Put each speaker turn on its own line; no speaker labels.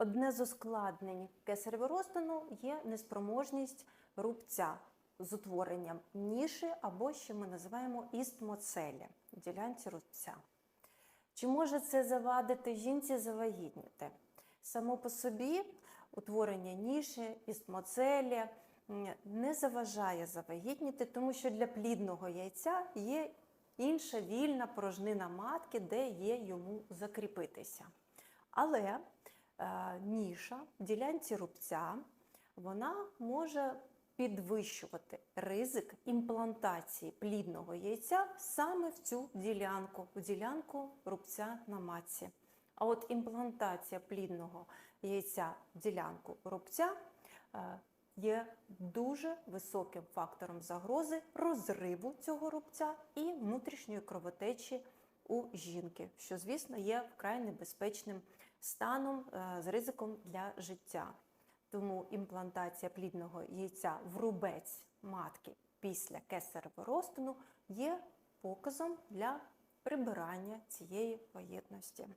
Одне з ускладнень кесаревого розтину є неспроможність рубця з утворенням ніші або що ми називаємо істмоцелі в ділянці рубця. Чи може це завадити жінці завагітніти? Само по собі утворення ніші, істмоцелі не заважає завагітніти, тому що для плідного яйця є інша вільна порожнина матки, де є йому закріпитися. Але ніша в ділянці рубця вона може підвищувати ризик імплантації плідного яйця саме в цю ділянку, в ділянку рубця на матці. А от імплантація плідного яйця в ділянку рубця е, є дуже високим фактором загрози розриву цього рубця і внутрішньої кровотечі у жінки, що, звісно, є вкрай небезпечним станом е, з ризиком для життя. Тому імплантація плідного яйця в рубець матки після кесаревого розтину є показом для прибирання цієї вагітності.